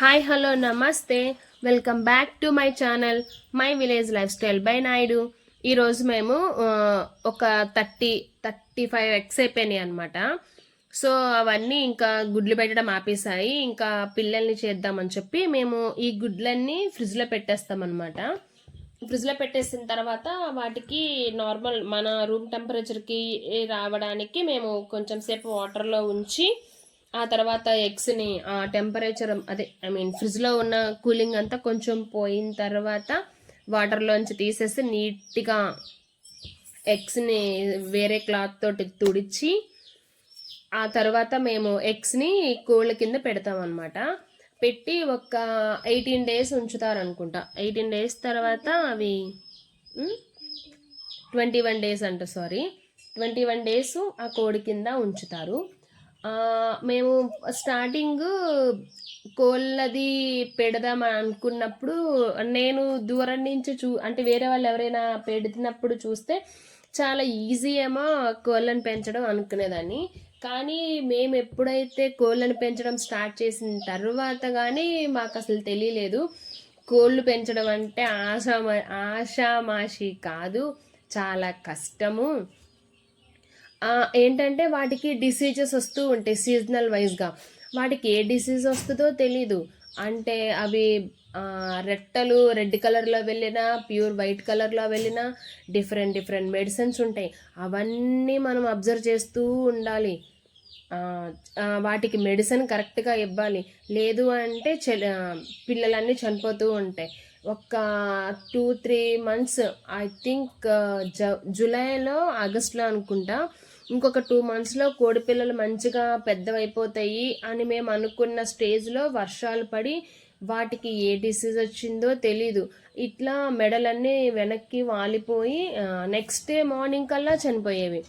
Hi hello నమస్తే. Welcome back to my channel my village life style by Naidu. ఈరోజు మేము ఒక thirty thirty five X అయిపోయినాయి అనమాట సో అవన్నీ ఇంకా గుడ్లు పెట్టడం ఆపేసాయి ఇంకా పిల్లల్ని చేద్దామని చెప్పి మేము ఈ గుడ్లన్నీ ఫ్రిడ్జ్లో పెట్టేస్తామన్నమాట ఫ్రిడ్జ్లో పెట్టేసిన తర్వాత వాటికి నార్మల్ మన రూమ్ టెంపరేచర్కి రావడానికి మేము కొంచెం సేపు వాటర్లో ఉంచి ఆ తర్వాత ఎగ్స్ని ఆ టెంపరేచర్ అదే ఐ మీన్ ఫ్రిడ్జ్లో ఉన్న కూలింగ్ అంతా కొంచెం పోయిన తర్వాత వాటర్లోంచి తీసేసి నీట్గా ఎగ్స్ని వేరే క్లాత్ తోటి తుడిచి ఆ తర్వాత మేము ఎగ్స్ని కోళ్ళ కింద పెడతాం అనమాట పెట్టి ఒక ఎయిటీన్ డేస్ ఉంచుతారు అనుకుంటా ఎయిటీన్ డేస్ తర్వాత అవి ట్వంటీ వన్ డేస్ అంట సారీ. ట్వంటీ వన్ డేస్ ఆ కోడి కింద ఉంచుతారు. మేము స్టార్టింగ్ కోళ్ళది పెడదాం అనుకున్నప్పుడు నేను దూరం నుంచి చూ అంటే వేరే వాళ్ళు ఎవరైనా పెడుతున్నప్పుడు చూస్తే చాలా ఈజీ ఏమో కోళ్ళను పెంచడం అనుకునేదాన్ని. కానీ మేము ఎప్పుడైతే కోళ్ళను పెంచడం స్టార్ట్ చేసిన తర్వాత కానీ మాకు అసలు తెలియలేదు. కోళ్ళు పెంచడం అంటే ఆశా ఆషామాషి కాదు చాలా కష్టము. ఏంటంటే వాటికి డిసీజెస్ వస్తూ ఉంటాయి సీజనల్ వైజ్గా వాటికి ఏ డిసీజ్ వస్తుందో తెలీదు. అంటే అవి రెట్టలు రెడ్ కలర్లో వెళ్ళినా ప్యూర్ వైట్ కలర్లో వెళ్ళినా డిఫరెంట్ డిఫరెంట్ మెడిసిన్స్ ఉంటాయి. అవన్నీ మనం అబ్జర్వ్ చేస్తూ ఉండాలి. వాటికి మెడిసిన్ కరెక్ట్గా ఇవ్వాలి. లేదు అంటే చె- పిల్లలన్నీ చనిపోతూ ఉంటాయి. ఒక two three months I think జ జూలైలో ఆగస్ట్లో అనుకుంటా. ఇంకొక టూ మంత్స్లో కోడి పిల్లలు మంచిగా పెద్దవైపోతాయి అని మేము అనుకున్న స్టేజ్లో వర్షాలు పడి వాటికి ఏ డిసీజ్ వచ్చిందో తెలీదు. ఇట్లా మెడలన్నీ వెనక్కి వాలిపోయి నెక్స్ట్ డే మార్నింగ్ కల్లా చనిపోయేవి.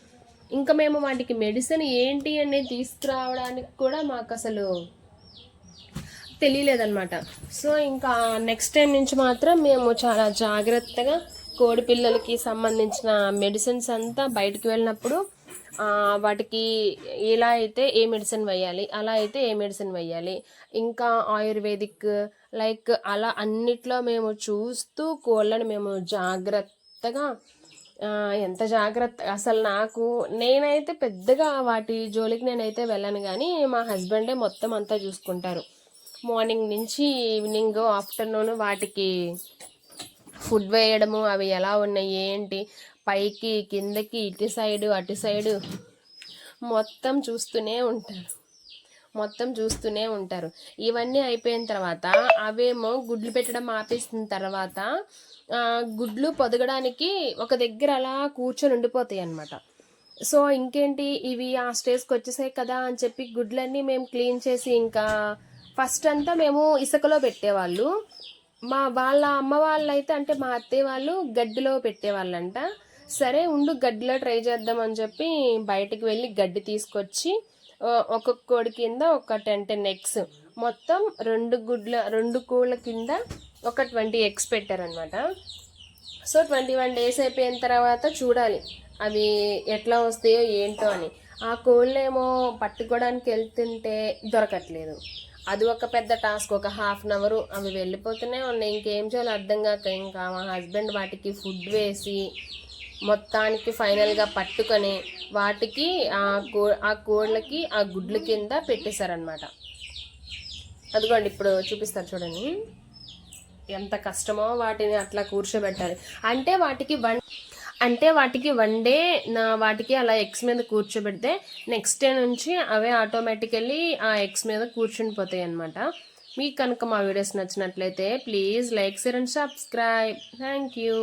ఇంకా మేము వాటికి మెడిసిన్ ఏంటి అనేది తీసుకురావడానికి కూడా మాకు అసలు తెలియలేదన్నమాట. సో ఇంకా నెక్స్ట్ టైం నుంచి మాత్రం మేము చాలా జాగ్రత్తగా కోడి పిల్లలకి సంబంధించిన మెడిసిన్స్ అంతా బయటకు వెళ్ళినప్పుడు వాటికి ఎలా అయితే ఏ మెడిసిన్ వేయాలి అలా అయితే ఏ మెడిసిన్ వేయాలి ఇంకా ఆయుర్వేదిక్ లైక్ అలా అన్నిట్లో మేము చూస్తూ కోళ్ళని మేము జాగ్రత్తగా ఎంత జాగ్రత్త అసలు నాకు నేనైతే పెద్దగా వాటి జోలికి నేనైతే వెళ్ళను కానీ మా హస్బెండే మొత్తం అంతా చూసుకుంటారు. మార్నింగ్ నుంచి ఈవినింగ్ ఆఫ్టర్నూన్ వాటికి ఫుడ్ వేయడము అవి ఎలా ఉన్నాయి ఏంటి? పైకి కిందకి ఇటు సైడు అటు సైడు మొత్తం చూస్తూనే ఉంటారు. మొత్తం చూస్తూనే ఉంటారు. ఇవన్నీ అయిపోయిన తర్వాత అవేమో గుడ్లు పెట్టడం ఆపేసిన తర్వాత గుడ్లు పొదగడానికి ఒక దగ్గర అలా కూర్చొని ఉండిపోతాయి అన్నమాట. సో ఇంకేంటి? ఇవి ఆ స్టేజ్కి వచ్చేసాయి కదా అని చెప్పి గుడ్లన్నీ మేము క్లీన్ చేసి ఇంకా ఫస్ట్ అంతా మేము ఇసుకలో పెట్టేవాళ్ళు. మా వాళ్ళ అమ్మ వాళ్ళైతే అంటే మా అత్తయ్య వాళ్ళు గడ్డిలో పెట్టేవాళ్ళంట. సరే ఉండు గడ్డిలో ట్రై చేద్దాం అని చెప్పి బయటకు వెళ్ళి గడ్డి తీసుకొచ్చి ఒక్కొక్క కోడి కింద ఒక టెన్ టెన్ ఎగ్స్. మొత్తం రెండు గుడ్ల రెండు కోళ్ళ కింద ఒక ట్వంటీ ఎగ్స్ పెట్టారనమాట సో ట్వంటీ వన్ డేస్ అయిపోయిన తర్వాత చూడాలి అవి ఎట్లా వస్తాయో ఏంటో అని. ఆ కోళ్ళేమో పట్టుకోవడానికి వెళ్తుంటే దొరకట్లేదు. అది ఒక పెద్ద టాస్క్ ఒక హాఫ్ అన్ అవర్ అవి వెళ్ళిపోతూనే ఉన్నాయి. ఇంకేం చేయాలో అర్థం కాక ఇంకా మా హస్బెండ్ వాటికి ఫుడ్ వేసి మొత్తానికి ఫైనల్గా పట్టుకొని వాటికి ఆ కో ఆ కోళ్ళకి ఆ గుడ్ల కింద పెట్టేశారనమాట అదిగోండి ఇప్పుడు చూపిస్తారు చూడండి. ఎంత కష్టమో వాటిని అట్లా కూర్చోబెట్టాలి. అంటే వాటికి వన్ అంటే వాటికి వన్ డే నా వాటికి అలా ఎగ్స్ మీద కూర్చోబెడితే నెక్స్ట్ డే నుంచి అవే ఆటోమేటికల్లీ ఆ ఎగ్స్ మీద కూర్చుని పోతాయి అనమాట మీకు కనుక మా వీడియోస్ నచ్చినట్లయితే please like share and subscribe thank you